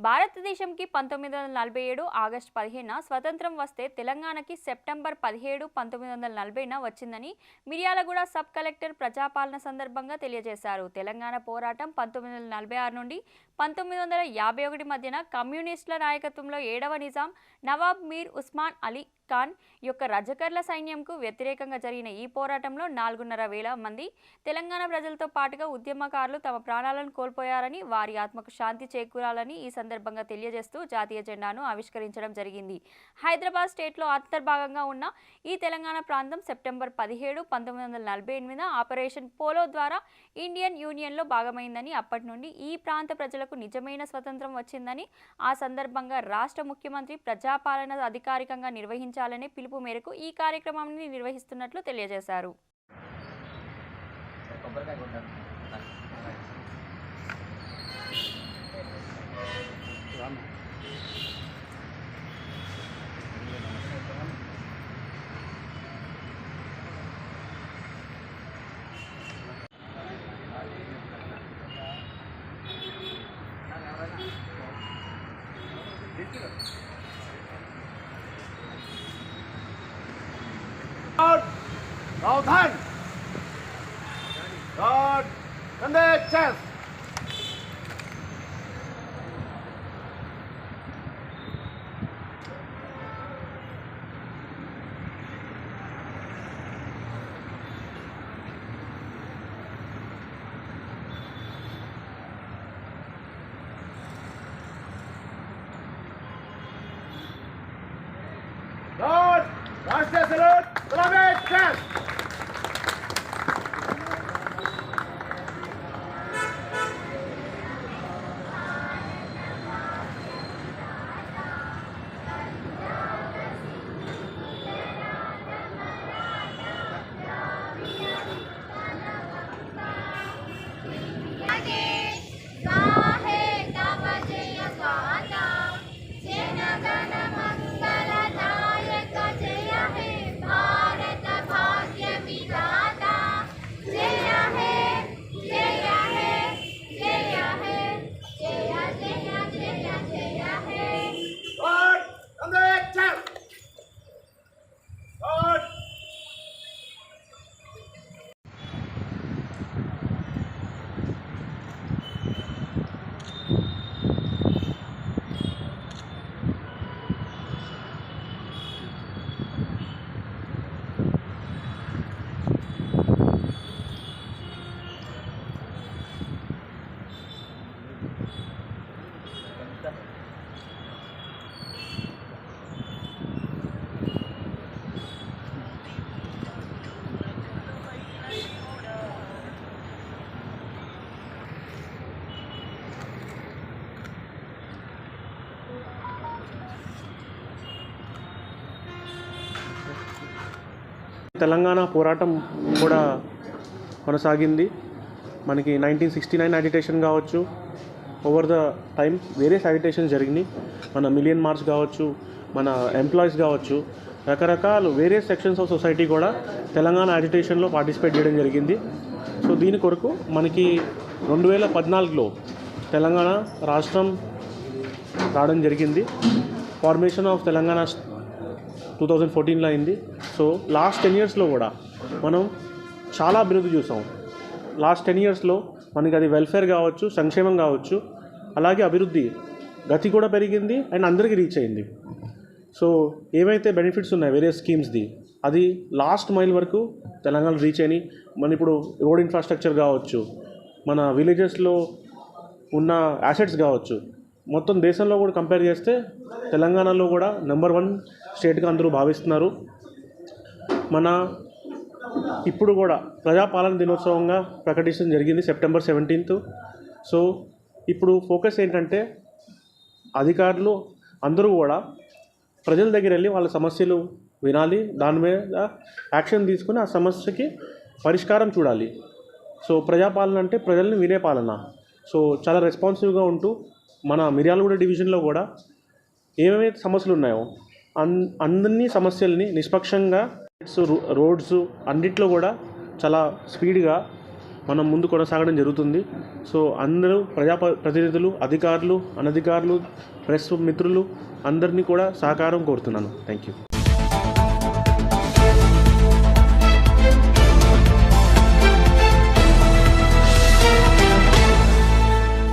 భారతదేశంకి పంతొమ్మిది వందల నలభై ఏడు ఆగస్టు పదిహేన స్వతంత్రం వస్తే తెలంగాణకి సెప్టెంబర్ పదిహేడు పంతొమ్మిది వందల నలభైన వచ్చిందని మిర్యాలగూడ సబ్ కలెక్టర్ ప్రజాపాలన సందర్భంగా తెలియజేశారు. తెలంగాణ పోరాటం పంతొమ్మిది వందల నలభై ఆరు నుండి పంతొమ్మిది వందల యాభై ఒకటి మధ్యన కమ్యూనిస్టుల నాయకత్వంలో ఏడవ నిజాం నవాబ్ మీర్ ఉస్మాన్ అలీ ఖాన్ యొక్క రజకర్ల సైన్యంకు వ్యతిరేకంగా జరిగిన ఈ పోరాటంలో నాలుగున్నర వేల మంది తెలంగాణ ప్రజలతో పాటుగా ఉద్యమకారులు తమ ప్రాణాలను కోల్పోయారని వారి ఆత్మకు శాంతి చేకూరాలని ఈ సందర్భంగా తెలియజేస్తూ జాతీయ జెండాను ఆవిష్కరించడం జరిగింది. హైదరాబాద్ స్టేట్లో అంతర్భాగంగా ఉన్న ఈ తెలంగాణ ప్రాంతం సెప్టెంబర్ పదిహేడు పంతొమ్మిది వందల నలభై ఎనిమిది ఆపరేషన్ పోలో ద్వారా ఇండియన్ యూనియన్లో భాగమైందని అప్పటి నుండి ఈ ప్రాంత ప్రజలకు నిజమైన స్వతంత్రం వచ్చిందని ఆ సందర్భంగా రాష్ట్ర ముఖ్యమంత్రి ప్రజాపాలన అధికారికంగా నిర్వహించాలనే పిలుపు మేరకు ఈ కార్యక్రమాన్ని నిర్వహిస్తున్నట్లు తెలియజేశారు Thank you. Raudhan. Guard. And the chest. Guard. Last salute. Love it. Chest. いー Telangana పోరాటం కూడా కొనసాగింది. మనకి నైన్టీన్ సిక్స్టీ నైన్ అడిటేషన్ కావచ్చు over the time various agitations జరిగినాయి. మన మిలియన్ మార్చ్ కావచ్చు మన ఎంప్లాయీస్ కావచ్చు రకరకాల వేరియస్ సెక్షన్స్ ఆఫ్ సొసైటీ కూడా తెలంగాణ అడిటేషన్లో పార్టిసిపేట్ చేయడం జరిగింది. సో దీని కొరకు మనకి రెండు వేల పద్నాలుగులో తెలంగాణ రాష్ట్రం రావడం జరిగింది. Formation of Telangana two thousand ఫోర్టీన్లో అయింది. సో లాస్ట్ టెన్ ఇయర్స్లో కూడా మనం చాలా అభివృద్ధి చూసాం. లాస్ట్ టెన్ ఇయర్స్లో మనకి అది వెల్ఫేర్ కావచ్చు సంక్షేమం కావచ్చు అలాగే అభివృద్ధి గతి కూడా పెరిగింది అండ్ అందరికీ రీచ్ అయింది. సో ఏవైతే బెనిఫిట్స్ ఉన్నాయి వేరే స్కీమ్స్ది అది లాస్ట్ మైల్ వరకు తెలంగాణ రీచ్ అయినాయి. మన ఇప్పుడు రోడ్ ఇన్ఫ్రాస్ట్రక్చర్ కావచ్చు మన విలేజెస్లో ఉన్న యాసెట్స్ కావచ్చు మొత్తం దేశంలో కూడా కంపేర్ చేస్తే తెలంగాణలో కూడా నెంబర్ వన్ స్టేట్గా అందరూ భావిస్తున్నారు. మన ఇప్పుడు కూడా ప్రజాపాలన దినోత్సవంగా ప్రకటించడం జరిగింది సెప్టెంబర్ సెవెంటీన్త్. సో ఇప్పుడు ఫోకస్ ఏంటంటే అధికారులు అందరూ కూడా ప్రజల దగ్గర వెళ్ళి వాళ్ళ సమస్యలు వినాలి దాని మీద యాక్షన్ తీసుకుని ఆ సమస్యకి పరిష్కారం చూడాలి. సో ప్రజాపాలన అంటే ప్రజల్ని వినే పాలన. సో చాలా రెస్పాన్సివ్గా ఉంటూ మన మిర్యాలగూడ డివిజన్లో కూడా ఏమేమి సమస్యలు ఉన్నాయో అన్ అన్ని సమస్యల్ని నిష్పక్షంగా రోడ్స్ అన్నిట్లో కూడా చాలా స్పీడ్గా మనం ముందు కొనసాగడం జరుగుతుంది. సో అందరూ ప్రజా ప్రతినిధులు అధికారులు అనధికారులు ప్రెస్ మిత్రులు అందరినీ కూడా సహకారం కోరుతున్నాను. Thank you